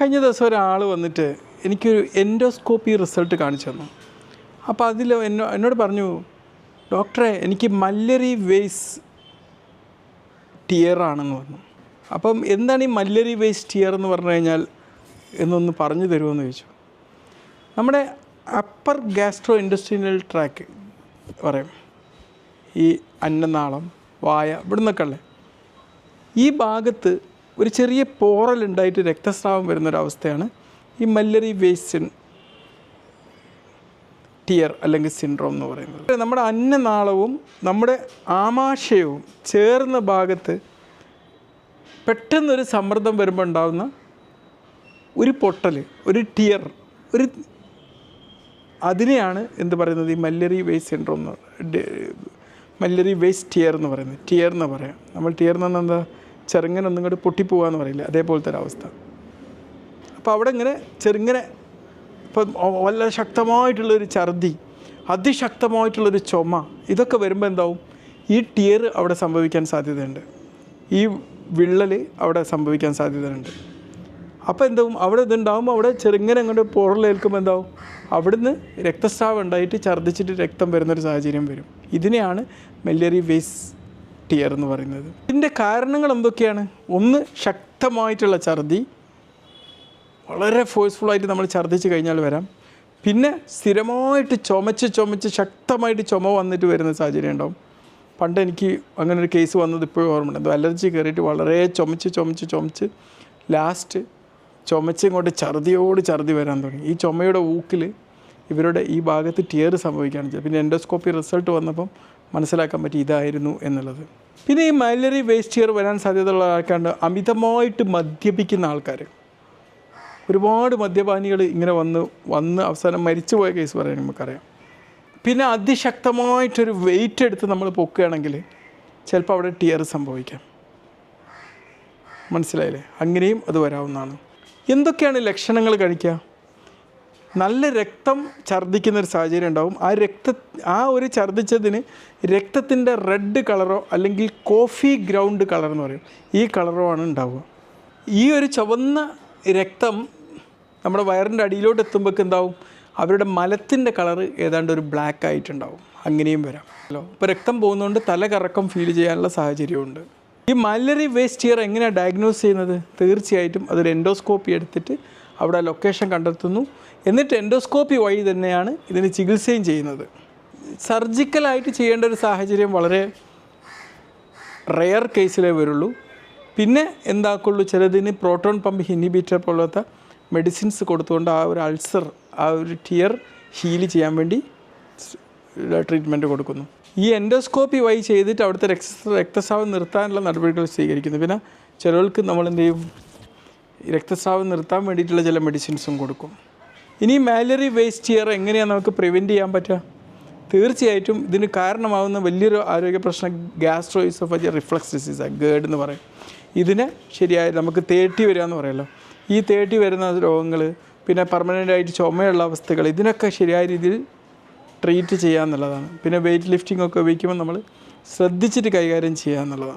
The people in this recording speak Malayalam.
കഴിഞ്ഞ ദിവസം ഒരാൾ വന്നിട്ട് എനിക്കൊരു എൻഡോസ്കോപ്പി റിസൾട്ട് കാണിച്ചു തന്നു. അപ്പോൾ അതിൽ എന്നോ എന്നോട് പറഞ്ഞു ഡോക്ടറെ എനിക്ക് മല്ലറി വേസ് ടിയർ ആണെന്ന് പറഞ്ഞു. അപ്പം എന്താണ് ഈ മല്ലറി വേസ് ടിയർ എന്ന് പറഞ്ഞു കഴിഞ്ഞാൽ എന്നൊന്ന് പറഞ്ഞു തരുമെന്ന് ചോദിച്ചു. നമ്മുടെ അപ്പർ ഗ്യാസ്ട്രോ ഇൻഡസ്ട്രിയൽ ട്രാക്ക് പറയും. ഈ അന്നനാളം വായ ഇവിടെ നിന്നൊക്കെ ഉള്ളത് ഈ ഭാഗത്ത് ഒരു ചെറിയ പോറൽ ഉണ്ടായിട്ട് രക്തസ്രാവം വരുന്നൊരവസ്ഥയാണ് ഈ മല്ലറി വേസ്റ്റ് ടിയർ അല്ലെങ്കിൽ സിൻഡ്രോം എന്ന് പറയുന്നത്. നമ്മുടെ അന്നനാളവും നമ്മുടെ ആമാശയവും ചേർന്ന ഭാഗത്ത് പെട്ടെന്നൊരു സമ്മർദ്ദം വരുമ്പോൾ ഉണ്ടാകുന്ന ഒരു പൊട്ടൽ ഒരു ടിയർ ഒരു അതിനെയാണ് എന്ത് പറയുന്നത് ഈ മല്ലറി വേസ്റ്റ് സിൻഡ്രോം എന്ന് മല്ലറി വേസ്റ്റ് ടിയർ എന്ന് പറയുന്നത്. ടിയർ എന്ന് പറയാം. നമ്മൾ ടിയർ എന്ന് പറഞ്ഞാൽ എന്താ? ചെറുങ്ങനെ ഒന്നും കൂടി പൊട്ടിപ്പോവാന്ന് പറയില്ല? അതേപോലത്തെ ഒരവസ്ഥ അപ്പോൾ അവിടെ ഇങ്ങനെ ചെറുങ്ങനെ ഇപ്പം വളരെ ശക്തമായിട്ടുള്ളൊരു ഛർദി അതിശക്തമായിട്ടുള്ളൊരു ചുമ ഇതൊക്കെ വരുമ്പോൾ എന്താവും? ഈ ടിയർ അവിടെ സംഭവിക്കാൻ സാധ്യതയുണ്ട്. ഈ വിള്ളൽ അവിടെ സംഭവിക്കാൻ സാധ്യതയുണ്ട്. അപ്പോൾ എന്താവും? അവിടെ ഇതുണ്ടാകുമ്പോൾ അവിടെ ചെറുങ്ങനെ അങ്ങോട്ട് പുറലേൽക്കുമ്പോൾ എന്താവും? അവിടുന്ന് രക്തസ്രാവം ഉണ്ടായിട്ട് ഛർദ്ദിച്ചിട്ട് രക്തം വരുന്നൊരു സാഹചര്യം വരും. ഇതിനെയാണ് മെല്ലറി വേസ് ടിയർ എന്ന് പറയുന്നത്. ഇതിന്റെ കാരണങ്ങൾ എന്തൊക്കെയാണ്? ഒന്ന് ശക്തമായിട്ടുള്ള ഛർദി. വളരെ ഫോഴ്സ്ഫുള്ളായിട്ട് നമ്മൾ ഛർദ്ദിച്ച് കഴിഞ്ഞാൽ വരാം. പിന്നെ സ്ഥിരമായിട്ട് ചുമച്ച് ചുമച്ച് ശക്തമായിട്ട് ചുമ വന്നിട്ട് വരുന്ന സാഹചര്യം ഉണ്ടാവും. പണ്ട് എനിക്ക് അങ്ങനെ ഒരു കേസ് വന്നത് ഇപ്പോഴും ഓർമ്മയുണ്ട്. അലർജി കയറിയിട്ട് വളരെ ചുമച്ച് ചുമച്ച് ചുമച്ച് ലാസ്റ്റ് ചുമച്ച് ഇങ്ങോട്ട് ഛർദിയോട് ഛർദി വരാൻ തുടങ്ങി. ഈ ചുമയുടെ ഊക്കിൽ ഇവരുടെ ഈ ഭാഗത്ത് ടിയർ സംഭവിക്കുകയാണ് ചെയ്തത്. പിന്നെ എൻഡോസ്കോപ്പി റിസൾട്ട് വന്നപ്പം മനസ്സിലാക്കാൻ പറ്റി ഇതായിരുന്നു എന്നുള്ളത്. പിന്നെ ഈ മൈലറി വേസ്റ്റ് ടിയർ വരാൻ സാധ്യതയുള്ള ആൾക്കാരുണ്ട്. അമിതമായിട്ട് മദ്യപിക്കുന്ന ആൾക്കാർ ഒരുപാട് മദ്യപാനികൾ ഇങ്ങനെ വന്ന് വന്ന് അവസാനം മരിച്ചു പോയ കേസ് പറയാൻ നമുക്കറിയാം. പിന്നെ അതിശക്തമായിട്ടൊരു വെയിറ്റ് എടുത്ത് നമ്മൾ പൊക്കുകയാണെങ്കിൽ ചിലപ്പോൾ അവിടെ ടിയർ സംഭവിക്കാം. മനസ്സിലായില്ലേ? അങ്ങനെയും അത് വരാവുന്നതാണ്. എന്തൊക്കെയാണ് ലക്ഷണങ്ങൾ കഴിക്കുക? നല്ല രക്തം ഛർദ്ദിക്കുന്ന ഒരു സാഹചര്യം ഉണ്ടാവും. ആ രക്ത ആ ഒരു ഛർദ്ദിച്ചതിന് രക്തത്തിന്റെ റെഡ് കളറോ അല്ലെങ്കിൽ കോഫി ഗ്രൗണ്ട് കളർ എന്ന് പറയും. ഈ കളറോ ആണ് ഉണ്ടാവുക. ഈ ഒരു ചുവന്ന രക്തം നമ്മുടെ വയറിന്റെ അടിയിലോട്ട് എത്തുമ്പോഴേക്ക് എന്താവും? അവരുടെ മലത്തിന്റെ കളർ ഏതാണ്ട് ഒരു ബ്ലാക്ക് ആയിട്ടുണ്ടാവും. അങ്ങനെയും വരാം. ഹലോ ഇപ്പോൾ രക്തം പോകുന്നതുകൊണ്ട് തല കറക്കം ഫീൽ ചെയ്യാനുള്ള സാഹചര്യമുണ്ട്. ഈ മലറി വേസ്റ്റ് ഇയർ എങ്ങനെയാണ് ഡയഗ്നോസ് ചെയ്യുന്നത്? തീർച്ചയായിട്ടും അതൊരു എൻഡോസ്കോപ്പി എടുത്തിട്ട് അവിടെ ലൊക്കേഷൻ കണ്ടെത്തുന്നു. എന്നിട്ട് എൻഡോസ്കോപ്പി വഴി തന്നെയാണ് ഇതിന് ചികിത്സയും ചെയ്യുന്നത്. സർജിക്കലായിട്ട് ചെയ്യേണ്ട ഒരു സാഹചര്യം വളരെ റെയർ കേസിലേ വരുള്ളൂ. പിന്നെ എന്താക്കുള്ളൂ? ചിലതിന് പ്രോട്ടോൺ പമ്പ് ഇൻഹിബിറ്റർ പോലത്തെ മെഡിസിൻസ് കൊടുത്തുകൊണ്ട് ആ ഒരു അൾസർ ആ ഒരു ടിയർ ഹീൽ ചെയ്യാൻ വേണ്ടി ട്രീറ്റ്മെന്റ് കൊടുക്കുന്നു. ഈ എൻഡോസ്കോപ്പി വഴി ചെയ്തിട്ട് അവിടുത്തെ രക്ത രക്തസ്രാവം നിർത്താനുള്ള നടപടികൾ സ്വീകരിക്കുന്നു. പിന്നെ ചിലർക്ക് നമ്മൾ എന്ത് ചെയ്യും? രക്തസ്രാവം നിർത്താൻ വേണ്ടിയിട്ടുള്ള ചില മെഡിസിൻസും കൊടുക്കും. ഇനി മാലറി വേസ്റ്റ് ഇയർ എങ്ങനെയാണ് നമുക്ക് പ്രിവെന്റ് ചെയ്യാൻ പറ്റുക? തീർച്ചയായിട്ടും ഇതിന് കാരണമാകുന്ന വലിയൊരു ആരോഗ്യ പ്രശ്നം ഗ്യാസ്ട്രോ ഇസോഫജി റിഫ്ലക്സ് ഡിസീസാണ് ഗേഡ് എന്ന് പറയും. ഇതിനെ ശരിയായ നമുക്ക് തേട്ടി വരിക എന്ന് പറയുമല്ലോ ഈ തേട്ടി വരുന്ന രോഗങ്ങൾ പിന്നെ പെർമനന്റ് ആയിട്ട് ചുമയുള്ള അവസ്ഥകൾ ഇതിനൊക്കെ ശരിയായ രീതിയിൽ ട്രീറ്റ് ചെയ്യുക എന്നുള്ളതാണ് പിന്നെ വെയിറ്റ് ലിഫ്റ്റിംഗ് ഒക്കെ ഉപയോഗിക്കുമ്പോൾ നമ്മൾ ശ്രദ്ധിച്ചിട്ട് കൈകാര്യം ചെയ്യുക എന്നുള്ളതാണ്